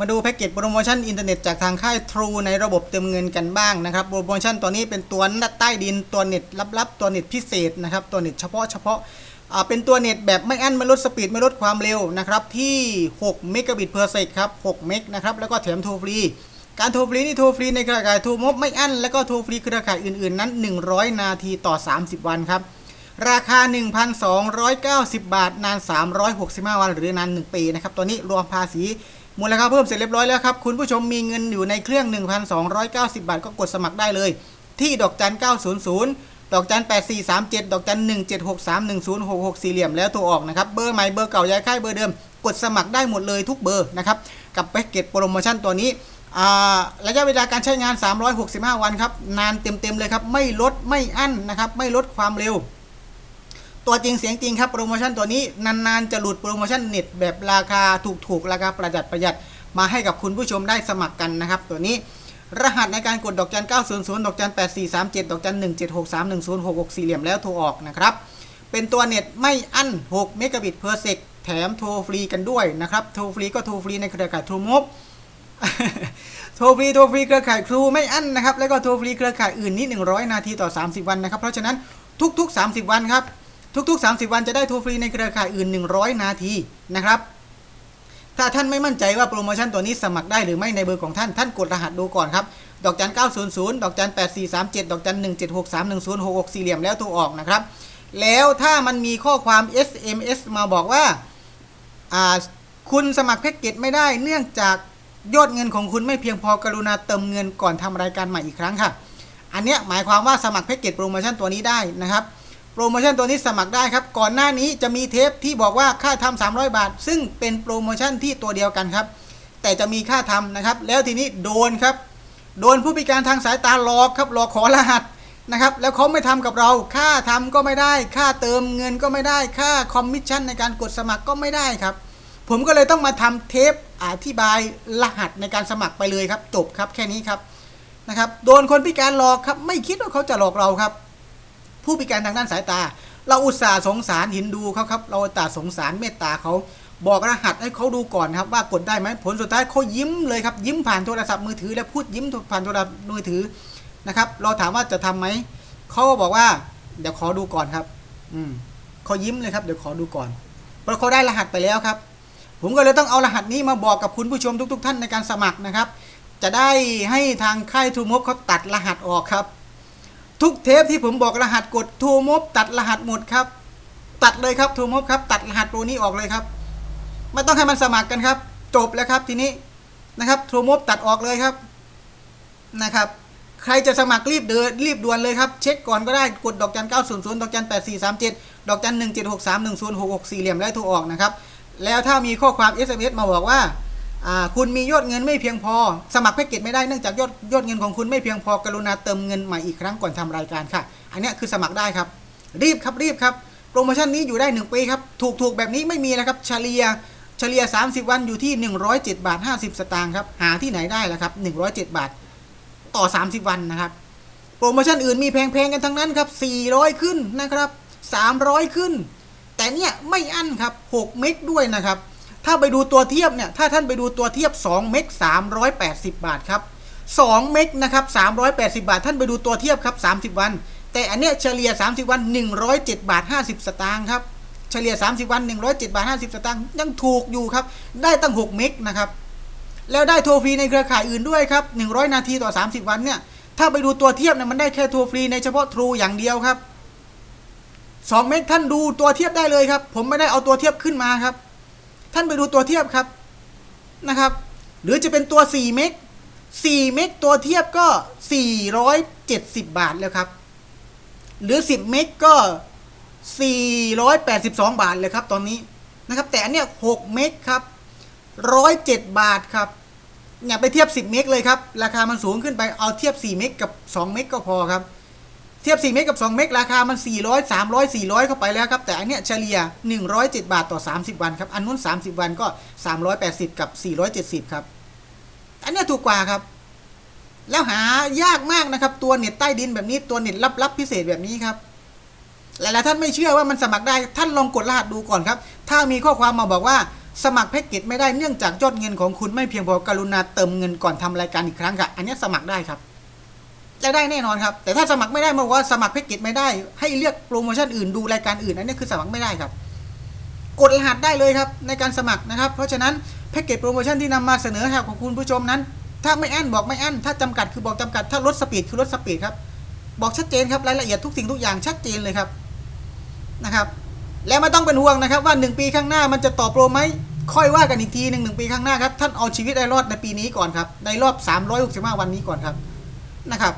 มาดูแพ็กเกจโปรโมชั่นอินเทอร์เน็ตจากทางค่าย True ในระบบเติมเงินกันบ้างนะครับโปรโมชั่นตัวนี้เป็นตัวนัดใต้ดินตัวเน็ตลับๆ ตัวเน็ตพิเศษนะครับตัวเน็ตเฉพาะเฉพาะเป็นตัวเน็ตแบบไม่อั้นไม่ลดสปีดไม่ลดความเร็วนะครับที่ 6 เมกะบิตเพอร์เซกครับ 6 เมกนะครับแล้วก็แถมโทรฟรีการโทรฟรีนี่โทรฟรีในเครือข่ายทูมบไม่อั้นแล้วก็โทรฟรีเครือข่ายอื่นๆนั้น 100 นาทีต่อ 30 วันครับราคา 1,290 บาท นาน 365 วัน หรือนาน 1 ปีนะครับ ตัวนี้รวมภาษี มูลค่าเพิ่มเสร็จเรียบร้อยแล้วครับ คุณผู้ชมมีเงินอยู่ในเครื่อง 1,290 บาท ก็กดสมัครได้เลย ที่ดอกจัน 900 ดอกจัน 8437 ดอกจัน 17631066 สี่เหลี่ยมแล้วโทรออกนะครับ เบอร์ใหม่เบอร์เก่าย้ายค่ายเบอร์เดิม กดสมัครได้หมดเลยทุกเบอร์นะครับ กับแพ็กเกจโปรโมชั่นตัวนี้ระยะเวลาการใช้งาน 365 วันครับ นานเต็มๆเลยครับ ไม่ลดไม่อั้นนะครับ ไม่ลดความเร็ว ตัวจริงเสียงจริงครับโปรโมชั่นตัวนี้นานๆจะหลุดโปรโมชั่นเน็ตแบบราคาถูกๆราคาประหยัดประหยัดมาให้กับคุณผู้ชมได้สมัครกันนะครับ ตัวนี้รหัสในการกดดอกจัน 900 ดอกจัน 8437 ดอกจัน 176310664สี่เหลี่ยมแล้วโทรออกนะครับ เป็นตัวเน็ตไม่อั้น 6 เมกะบิตเพอร์เซกแถมโทรฟรีกันด้วยนะครับ โทรฟรีก็โทรฟรีในเครือข่ายทรูมบโทรฟรีโทรฟรีเครือข่ายครูไม่อั้นนะครับ แล้วก็โทรฟรีเครือข่ายอื่นนี่100 นาทีต่อ 30 วันนะครับ เพราะฉะนั้นทุก ๆ 30 วันครับ ทุก ๆ 30 วันจะได้โทรฟรีในเครือข่ายอื่น 100 นาทีนะครับ ถ้าท่านไม่มั่นใจว่าโปรโมชั่นตัวนี้สมัครได้หรือไม่ในเบอร์ของท่าน ท่านกดรหัสดูก่อนครับ ดอกจัน 900 ดอกจัน 8437 ดอกจัน 176310664สี่เหลี่ยมแล้วโทรออกนะครับ แล้วถ้ามันมีข้อความ SMS มาบอกว่า คุณสมัครแพ็กเกจไม่ได้เนื่องจากยอดเงินของคุณไม่เพียงพอกรุณาเติมเงินก่อนทำรายการใหม่อีกครั้งค่ะ อันเนี้ยหมายความว่าสมัครแพ็กเกจโปรโมชั่นตัวนี้ได้นะครับ โปรโมชั่นตัวนี้สมัครได้ครับ ก่อนหน้านี้จะมีเทปที่บอกว่าค่าทำ300 บาท ซึ่งเป็นโปรโมชั่นที่ตัวเดียวกันครับ แต่จะมีค่าทำนะครับ แล้วทีนี้โดนครับ โดนผู้พิการทางสายตาหลอกครับหลอกขอรหัสนะครับ แล้วเขาไม่ทำกับเรา ค่าทำก็ไม่ได้ ค่าเติมเงินก็ไม่ได้ ค่าคอมมิชชั่นในการกดสมัครก็ไม่ได้ครับ ผมก็เลยต้องมาทำเทปอธิบายรหัสในการสมัครไปเลยครับ จบครับแค่นี้ครับนะครับ โดนคนพิการหลอกครับ ไม่คิดว่าเขาจะหลอกเราครับ ผู้พิการทางด้านสายตา เราอุตส่าห์สงสารห็นดูเขาครับ เราอุตส่าห์สงสารเมตตาเขาบอกรหัสให้เขาดูก่อนครับว่ากดได้ไหมผลสุดท้ายเขายิ้มเลยครับยิ้มผ่านโทรศัพท์มือถือ และพูดยิ้มผ่านโทรศัพท์มือถือนะครับเราถามว่าจะทำไหมเขาก็บอกว่า เดี๋ยวขอดูก่อนครับ อืมเขายิ้มเลยครับเดี๋ยวขอดูก่อนเพราะเขาได้รหัสไปแล้วครับ ผมก็เลยต้องเอารหัสนี้มาบอกกับคุณผู้ชมทุก ๆ ท่านในการสมัครนะครับ จะได้ให้ทางค่ายทูมบเขาตัดรหัสออกครับ ทุกเทปที่ผมบอกรหัสกดทูมบตัดรหัสหมดครับ ตัดเลยครับทูมบครับ ตัดรหัสตัวนี้ออกเลยครับ ไม่ต้องให้มันสมัครกันครับ จบแล้วครับทีนี้นะครับทูมบตัดออกเลยครับนะครับ ใครจะสมัครรีบเดินรีบด่วนเลยครับ เช็คก่อนก็ได้กดดอกจัน900ดอกจัน8437ดอกจัน176310664สี่เหลี่ยมแล้วโทรออกนะครับ แล้วถ้ามีข้อความ SMS มาบอกว่า คุณมียอดเงินไม่เพียงพอ สมัครแพ็กเกจไม่ได้เนื่องจากยอดยอดเงินของคุณไม่เพียงพอกรุณาเติมเงินใหม่อีกครั้งก่อนทำรายการค่ะ อันนี้คือสมัครได้ครับ รีบครับรีบครับ โปรโมชั่นนี้อยู่ได้ 1 ปีครับ ถูกถูกแบบนี้ไม่มีนะครับเฉลี่ยเฉลี่ย 30 วันอยู่ที่ 107 บาท 50 สตางค์ครับหาที่ไหนได้ล่ะครับ 107 บาท ต่อ 30 วันนะครับ โปรโมชั่นอื่นมีแพงๆกันทั้งนั้นครับ 400 ขึ้นนะครับ 300 ขึ้น แต่เนี่ยไม่อั้นครับ 6 เมกด้วยนะครับ ถ้าไปดูตัวเทียบเนี่ย ถ้าท่านไปดูตัวเทียบ 2 เมก380 บาทครับ 2 เมกนะครับ 380 บาท ท่านไปดูตัวเทียบครับ 30 วัน แต่อันเนี้ยเฉลี่ย 30 วัน 107 บาท 50 สตางค์ครับ เฉลี่ย 30 วัน 107 บาท 50 สตางค์ ยังถูกอยู่ครับ ได้ตั้ง 6 เมกนะครับ แล้วได้โทรฟรีในเครือข่ายอื่นด้วยครับ 100 นาทีต่อ 30 วันเนี่ย ถ้าไปดูตัวเทียบเนี่ย มันได้แค่โทรฟรีในเฉพาะทรูอย่างเดียวครับ 2 เมกท่านดูตัวเทียบได้เลยครับ ผมไม่ได้เอาตัวเทียบขึ้นมาครับ ท่านไปดูตัวเทียบครับนะครับ หรือจะเป็นตัว 4 เมก4 เมกตัวเทียบก็ 470 บาทแล้วครับ หรือ 10 เมกก็ 482 บาทเลยครับตอนนี้นะครับ แต่อันเนี้ย6เมกครับ 107 บาทครับอย่าไปเทียบ 10 เมกเลยครับ ราคามันสูงขึ้นไปเอาเทียบ 4 เมกกับ 2 เมกก็พอครับ ทียบ 4 เมกกับ 2 เมกราคามัน 400 300 400 เข้าไปแล้วครับ แต่อันเนี้ยเฉลี่ย 107 บาทต่อ 30 วันครับ อันนู้น 30 วันก็ 380 กับ 470 ครับ อันเนี้ยถูกกว่าครับ แล้วหายากมากนะครับ ตัวเน็ตใต้ดินแบบนี้ตัวเน็ตลับๆพิเศษแบบนี้ครับหลายๆท่านไม่เชื่อว่ามันสมัครได้ท่านลองกดรหัสดูก่อนครับ ถ้ามีข้อความมาบอกว่าสมัครแพ็กเกจไม่ได้เนื่องจากยอดเงินของคุณไม่เพียงพอกรุณาเติมเงินก่อนทำรายการอีกครั้งค่ะ อันนี้สมัครได้ครับ จะได้แน่นอนครับ แต่ถ้าสมัครไม่ได้มาบอกว่าสมัครแพ็กเกจไม่ได้ ให้เลือกโปรโมชั่นอื่นดูรายการอื่นอันนี้คือสมัครไม่ได้ครับ กดรหัสได้เลยครับในการสมัครนะครับ เพราะฉะนั้นแพ็กเกจโปรโมชั่นที่นำมาเสนอให้กับคุณผู้ชมนั้น ถ้าไม่อั้นบอกไม่อั้นถ้าจำกัดคือบอกจำกัด ถ้าลดสปีดคือลดสปีดครับ บอกชัดเจนครับรายละเอียดทุกสิ่งทุกอย่างชัดเจนเลยครับนะครับแล้วไม่ต้องเป็นห่วงนะครับว่า 1 ปีข้างหน้ามันจะต่อโปรไหมค่อยว่ากันอีกทีหนึ่งหนึ่งปีข้างหน้าครับท่านเอาชีวิตได้รอดในปีนี้ก่อนครับในรอบ 365 วันนี้ก่อนครับนะครับ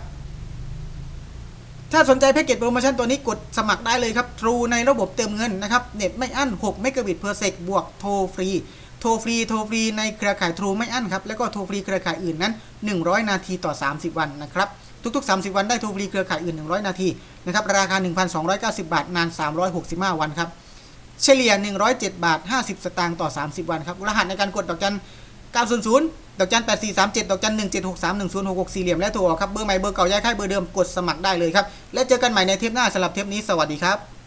ถ้าสนใจแพ็กเกจโปรโมชั่นตัวนี้กดสมัครได้เลยครับ True ในระบบเติมเงินนะครับ เน็ตไม่อั้น6 m b p s บวกโทรฟรี โทรฟรี โทรฟรีในเครือข่าย True ไม่อั้นครับ แล้วก็โทรฟรีเครือข่ายอื่นนั้น 100 นาทีต่อ 30 วันนะครับ ทุกๆ 30 วันได้โทรฟรีเครือข่ายอื่น 100 นาทีนะครับ ราคา 1,290 บาท นาน 365 วันครับ เฉลี่ย 107 บาท 50 สตางค์ต่อ 30 วันครับ รหัสในการกดดอกจัน 900ดอกจัน8437 ดอกจัน1763 1066สี่เหลี่ยมและโทรออกครับ เบอร์ใหม่เบอร์เก่าย้ายค่ายเบอร์เดิมกดสมัครได้เลยครับ และเจอกันใหม่ในเทปหน้าสำหรับเทปนี้สวัสดีครับ